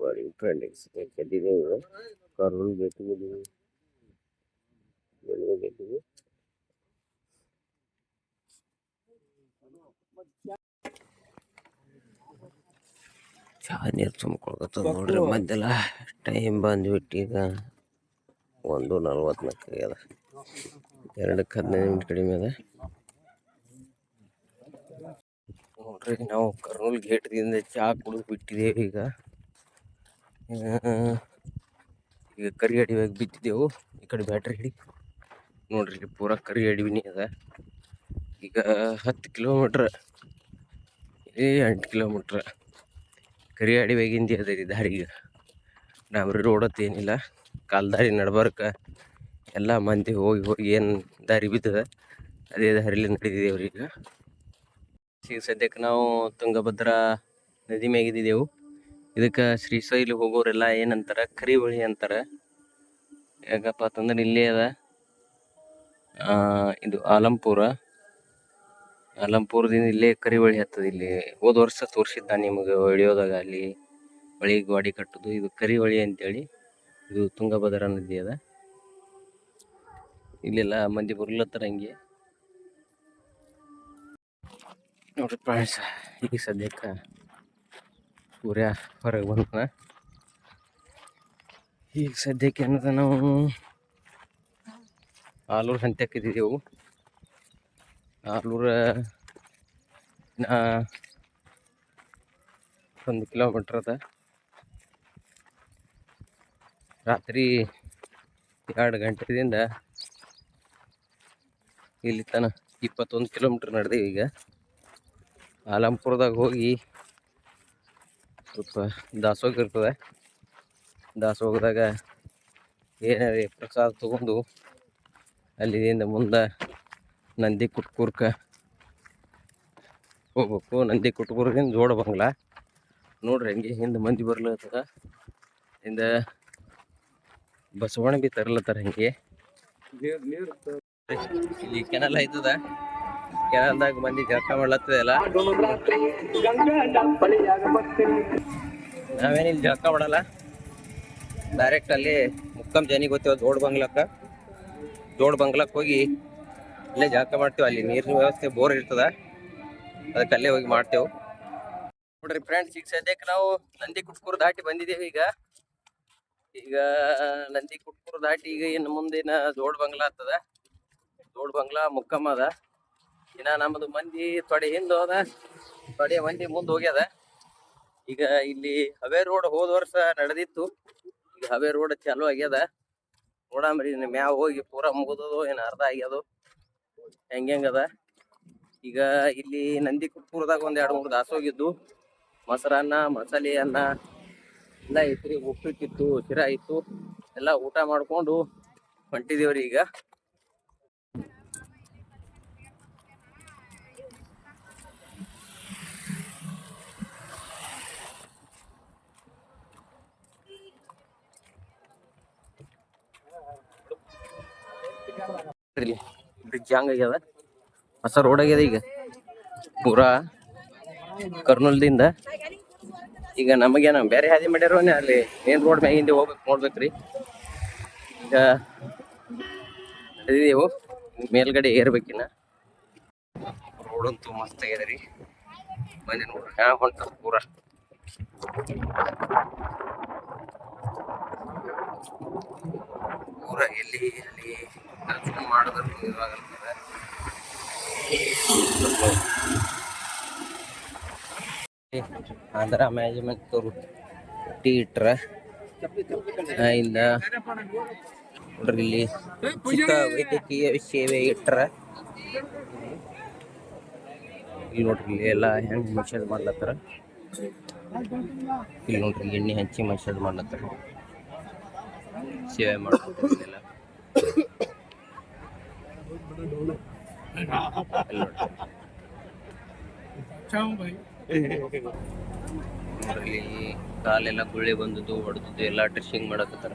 Morning friends ಎದ್ದಿದ್ದೇವೆ ಕರ್ನೂಲ್ ಗೇಟಿಗೆ ಬೆಳಗ್ಗೆ ಗೇಟಿಗೆ. ಚಾ ನೀರು ತುಂಬ್ಕೊಳಕತ್ತದ ನೋಡ್ರಿ ಮದ್ದೆಲ್ಲ ಟೈಮ್ ಬಂದ್ಬಿಟ್ಟು ಈಗ ಒಂದು ನಲ್ವತ್ನಾಲ್ಕು ಆಗ್ಯದ. ಎರಡಕ್ಕೆ ಹದಿನೈದು ನಿಮಿಷ ಕಡಿಮೆ ಅದ. ನೋಡ್ರಿ ನಾವು ಕರ್ನೂಲ್ ಗೇಟ್ದಿಂದ ಚಹಾ ಕುಡಿದು ಬಿಟ್ಟಿದ್ದೇವೆ ಈಗ. ಈಗ ಕರಿ ಅಡಿವಾಗಿ ಬಿತ್ತಿದ್ದೆವು ಈ ಕಡೆ ಬ್ಯಾಟ್ರಿ ಹಿಡಿ. ನೋಡ್ರಿ ಪೂರಾ ಕರಿ ಅಡಿವಿನೇ ಅದ. ಈಗ ಹತ್ತು ಕಿಲೋಮೀಟ್ರ್ ಏ ಎಂಟು ಕಿಲೋಮೀಟ್ರ್ ಕರಿ ಅಡಿವಾಗಿಂದಿ ಅದ ರೀ ದಾರಿ ಈಗ. ಡಾಂಬ್ರಿ ರೋಡ್ ಅಂತ ಏನಿಲ್ಲ. ಕಾಲ್ ದಾರಿ ನಡ್ಬರ್ಕ. ಎಲ್ಲ ಮಂದಿ ಹೋಗಿ ಹೋಗಿ ಏನು ದಾರಿ ಬಿದ್ದದ, ಅದೇ ದಾರಿಲಿ ನಡೆದಿದ್ದೇವ್ರಿ ಈಗ. ಈಗ ಸದ್ಯಕ್ಕೆ ನಾವು ತುಂಗಭದ್ರಾ ನದಿ ಮ್ಯಾಗಿದ್ದೇವು ಇದಕ್ಕೆ ಶ್ರೀಶೈಲಿ ಹೋಗೋರೆಲ್ಲ ಏನಂತಾರೆ? ಕರಿಬಳಿ ಅಂತಾರೆ. ಯಾಕಪ್ಪ ಅಂತಂದ್ರೆ ಇಲ್ಲೇ ಅದ. ಇದು ಆಲಂಪುರ. ಆಲಂಪುರದಿಂದ ಇಲ್ಲೇ ಕರಿಬಳಿ ಹತ್ತದ ಇಲ್ಲಿ. ಹೋದ ವರ್ಷ ತೋರಿಸಿದ್ದ ನಿಮಗೆ ಹೊಳಿಯೋದಾಗ ಅಲ್ಲಿ. ಹೊಳಿ ಗಾಡಿ ಕಟ್ಟೋದು. ಇದು ಕರಿವಳಿ ಅಂತೇಳಿ. ಇದು ತುಂಗಭದ್ರಾ ನದಿ ಅದ. ಇಲ್ಲೆಲ್ಲ ಮಂದಿ ಬರ್ಲತ್ತರ ಹಂಗೆ. ನೋಡ್ರಿ ಫ್ರೆಂಡ್ಸ್ ಈಗ ಸದ್ಯಕ್ಕೆ ಸೂರ್ಯ ಹೊರಗೆ ಬಂದ ಈಗ ಸದ್ಯಕ್ಕೆ ಏನದ ನಾವು ಆಲೂರು ಹಂತಕ್ಕಿದ್ದೀವಿ ಆಲೂರ ಒಂದು ಕಿಲೋಮೀಟ್ರ್ ಅದ. ರಾತ್ರಿ ಎರಡು ಗಂಟೆದಿಂದ ಇಲ್ಲಿ ತನ ಇಪ್ಪತ್ತೊಂದು ಕಿಲೋಮೀಟ್ರ್ ನಡೆದೀವಿ ಈಗ. ಆಲಂಪುರದಾಗ ಹೋಗಿ ಸ್ವಲ್ಪ ದಾಸೋಗ ಇರ್ತದೆ. ದಾಸೋಗದಾಗ ಏನಾರ ಪ್ರಸಾದ ತಗೊಂಡು ಅಲ್ಲಿಂದ ಮುಂದೆ ನಂದಿ ಕುಟ್ಕೂರ್ಕ ಹೋಗ್ಬೇಕು. ನಂದಿ ಕುಟ್ಕೂರ್ಗಿಂದ ಜೋಡ ಬಂಗ್ಲ. ನೋಡ್ರಿ ಹಂಗೆ ಹಿಂದೆ ಮಂದಿ ಬರ್ಲತ್ತದ ಹಿಂದೆ ಬಸವಣ್ಣ ಬಿ ತರ್ಲತ್ತಾರ ಹಂಗೆ. ಇಲ್ಲಿ ಕೆನಲ್ ಐತದ. ಕೆನಲ್ದಾಗ ಮಂದಿ ಜಳಕ ಮಾಡ್ಲತ್ತದಲ್ಲ? ನಾವೇನಿಲ್ಲ ಜಳಕ ಮಾಡಲ್ಲ. ಡೈರೆಕ್ಟ್ ಅಲ್ಲಿ ಮುಕ್ಕಂ ಜನಿಗೆ ಗೊತ್ತೇವ ದೋಡ್ ಬಂಗ್ಲಕ್ಕ. ದೋಡ್ ಬಂಗ್ಲಕ್ಕೆ ಹೋಗಿ ಅಲ್ಲೇ ಜಳಕ ಮಾಡ್ತೇವೆ. ಅಲ್ಲಿ ನೀರಿನ ವ್ಯವಸ್ಥೆ ಬೋರ್ ಇರ್ತದ. ಅದಕ್ಕೆ ಅಲ್ಲೇ ಹೋಗಿ ಮಾಡ್ತೇವೆ. ನೋಡ್ರಿ ಫ್ರೆಂಡ್ಸ್ ಈಗ ಸದ್ಯಕ್ಕೆ ನಾವು ನಂದಿ ಕುಟ್ಕೂರು ದಾಟಿ ಬಂದಿದ್ದೇವೆ ಈಗ. ಈಗ ನಂದಿ ಕುಟ್ಕೂರು ದಾಟಿ ಈಗ ಇನ್ನು ಮುಂದಿನ ದೋಡ್ ಬಂಗ್ಲಾ ಆಗ್ತದ. ದೋಡ್ ಬಂಗ್ಲಾ ಮುಕ್ಕಮ್ಮ ಅದ. ಇನ್ನ ನಮ್ದು ಮಂದಿ ತೊಡೆ ಹಿಂದ ಹೋದ, ತೊಡೆ ಮಂದಿ ಮುಂದೆ ಹೋಗ್ಯದ. ಈಗ ಇಲ್ಲಿ ಹವೆ ರೋಡ್ ಹೋದ ವರ್ಷ ನಡೆದಿತ್ತು. ಈಗ ಹವೆ ರೋಡ್ ಚಾಲು ಆಗ್ಯದ. ನೋಡಾಮ್ರಿ ಮ್ಯಾವ್ ಹೋಗಿ ಪೂರಾ ಮುಗಿದದು ಏನ್ ಅರ್ಧ ಆಗ್ಯದು. ಹೆಂಗ್ ಹೆಂಗದ ಈಗ ಇಲ್ಲಿ ನಂದಿ ಕುಪ್ಪುರದಾಗ ಒಂದ್ ಎರಡು ಮೂರು ದಾಸೋಗಿದ್ದು ಮೊಸರನ್ನ ಮಸಾಲೆ ಅನ್ನ, ಎಲ್ಲ ಇತ್ತು ಉಪ್ಪಿಟ್ಟಿತ್ತು, ಶಿರಾ ಇತ್ತು. ಎಲ್ಲ ಊಟ ಮಾಡ್ಕೊಂಡು ಹೊಂಟಿದೇವ್ರಿ ಈಗ. ಬ್ರಿಡ್ಜ್ ಹಂಗಾಗ್ಯದ ಹೊಸ ರೋಡ್ ಆಗ್ಯದ ಈಗ. ಪೂರಾ ಕರ್ನೂಲ್ದಿಂದ. ಈಗ ನಮಗೇನ ಬೇರೆ ಹಾದಿ ಮಾಡ್ಯಾರ ಅಲ್ಲಿ? ಮೇನ್ ರೋಡ್ ಮ್ಯಾಗಿಂದ ಹೋಗ್ಬೇಕು ನೋಡ್ಬೇಕ್ರಿ. ಈಗ ನಡೆದಿದೆವು ಮೇಲ್ಗಡೆ ಏರ್ಬೇಕಿನ್ನ ರೋಡ್ ಅಂತೂ ಮಸ್ತ್ ಆಗ್ಯದ ರೀ. ಬಂದಿ ನೋಡ್ರಿ. ಹ್ಯಾಂಗ ಹೊಂಟ ಪೂರಾ. ಪೂರ ಎಲ್ಲಿ ಅಲ್ಲಿ ಮಾಡಿದ್ರು ಇವಾಗಲ್ತದ ಅದರ ಮ್ಯಾನೇಜ್ಮೆಂಟ್ ತೋರು ಟೀ ಇಟ್ರ ಆ, ಇಂದ ನೋಡ್ರಿ ಇಲ್ಲಿ ಚಿಕ್ಕ ವೈದ್ಯಕೀಯ ಸೇವೆ ಇಟ್ರ. ಇಲ್ಲಿ ನೋಡ್ರಿ ಇಲ್ಲಿ ಎಲ್ಲ ಹೆಂಗ್ ಮಸಾಜ್ ಮಾಡ್ಲತ್ತಾರ. ಇಲ್ಲಿ ನೋಡ್ರಿ ಎಣ್ಣೆ ಹಂಚಿ ಮಸಾಜ್ ಮಾಡ್ಲತ್ತಾರ. ಸೇವೆ ಇಲ್ಲಿ ಕಾಲೆಲ್ಲ ಗುಳ್ಳೆ ಬಂದದ್ದು ಹೊಡೆದದ್ದು ಎಲ್ಲ ಡ್ರೆಸ್ಸಿಂಗ್ ಮಾಡಕತ್ತಾರ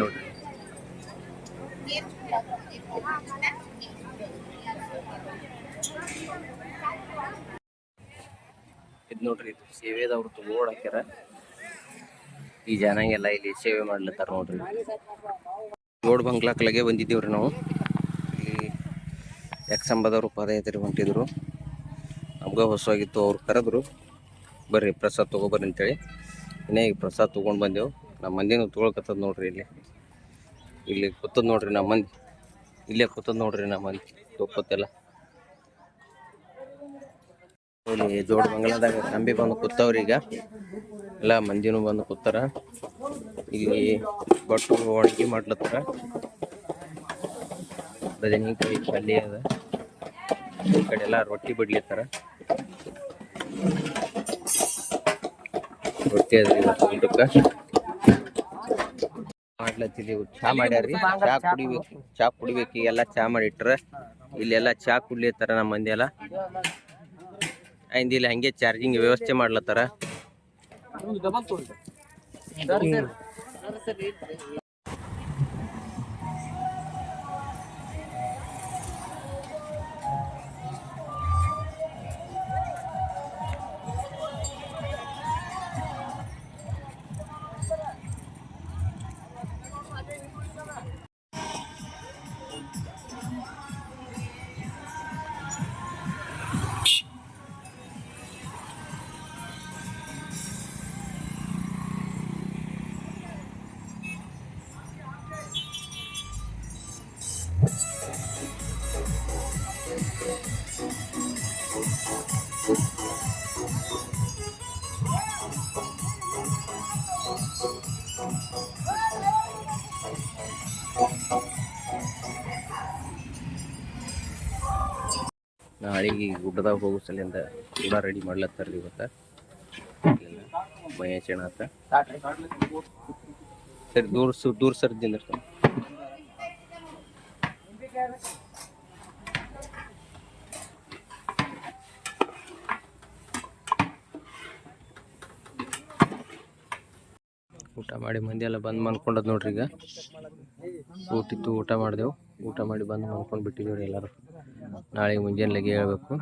ನೋಡ್ರಿ. ಇದು ನೋಡ್ರಿ ಇದು ಸೇವೆದವ್ರದ್ದು ಬೋರ್ಡ್ ಹಾಕ್ಯಾರ. ಈ ಜನಗೆಲ್ಲ ಇಲ್ಲಿ ಸೇವೆ ಮಾಡ್ಲತ್ತಾರ ನೋಡ್ರಿ. ರೋಡ್ ಬಂಗ್ಲಾಕ್ಲಾಗೆ ಬಂದಿದ್ದೀವ್ರಿ ನಾವು. ಇಲ್ಲಿ ಯಾಕ್ಸಂಬದವ್ರು ಪಾದಯಾತ್ರೆ ಹೊಂಟಿದ್ರು. ನಮ್ಗೆ ಹೊಸವಾಗಿತ್ತು, ಅವ್ರು ಕರೆದ್ರು, ಬರ್ರಿ ಪ್ರಸಾದ್ ತಗೋಬರ್ರಿ ಅಂತೇಳಿ. ಇನ್ನೇ ಈಗ ಪ್ರಸಾದ್ ತೊಗೊಂಡು ಬಂದೆವು. ನಮ್ಮ ಮಂದಿನೂ ತೊಗೊಳಕತ್ತದ ನೋಡ್ರಿ ಇಲ್ಲಿ. ಇಲ್ಲಿ ಕೂತದ್ ನೋಡ್ರಿ ನಮ್ಮ ಮಂದಿ. ಇಲ್ಲೇ ಕೂತದ್ ನೋಡ್ರಿ ನಮ್ಮ ಮಂದಿ. ತೊಗೊತ್ತೆಲ್ಲ ಇಲ್ಲಿ ಜೋಡ್ ಬಂಗಲದಾಗ ಕಂಬಿ ಬಂದು ಕೂತವ್ರಿ ಈಗ. ಎಲ್ಲ ಮಂದಿನೂ ಬಂದು ಕೂತಾರ. ಇಲ್ಲಿ ಬಟ್ಟು ಒಣಗಿ ಮಾಡ್ಲತ್ತಾರ. ಬದನೆಕಾಯಿ ಪಲ್ಯ ಅದ. ಈ ಕಡೆ ಎಲ್ಲ ರೊಟ್ಟಿ ಬಡ್ಲಿತ್ತಾರ. ರೊಟ್ಟಿ ಅದ ಊಟಕ್ಕ. ಮಾಡ್ಲತ್ತಿದ್ವಿ. ಚಾ ಮಾಡ್ಯಾರ್ರಿ. ಚಾ ಕುಡಿಬೇಕು ಚಾ ಕುಡಿಬೇಕು. ಎಲ್ಲ ಚಾ ಮಾಡಿಟ್ರ. ಇಲ್ಲೆಲ್ಲ ಚಾ ಕುಡ್ಲಿತ್ತಾರ ನಮ್ಮ ಮಂದಿ ಎಲ್ಲ ಆಯ್ತು ಇಲ್ಲಿ ಹಂಗೆ ಚಾರ್ಜಿಂಗ್ ವ್ಯವಸ್ಥೆ ಮಾಡ್ಲತ್ತಾರ. ನಾಳೆಗೆ ಗುಡ್ಡದಾಗ ಹೋಗೋ ಸಲಿಂದ ಕೂಡ ರೆಡಿ ಮಾಡ್ಲತ್ತಾರ್ರಿ ಇವತ್ತ. ಅಣ್ಣ ಆತ ಸರಿ ದೂರ ದೂರ ಸರ್ದಿಂದ ಊಟ ಮಾಡಿ ಮಂದಿ ಎಲ್ಲ ಬಂದ್ ಮನ್ಕೊಂಡದ್ ನೋಡ್ರಿ ಈಗ. ಊಟಿತ್ತು, ಊಟ ಮಾಡಿದೆವು. ಊಟ ಮಾಡಿ ಬಂದು ಮನ್ಕೊಂಡ್ ಬಿಟ್ಟಿದ್ದೇವ್ರಿ ಎಲ್ಲರೂ. ನಾಳೆ ಮುಂಜಾನೆ ಲಗೆ ಹೇಳ್ಬೇಕು.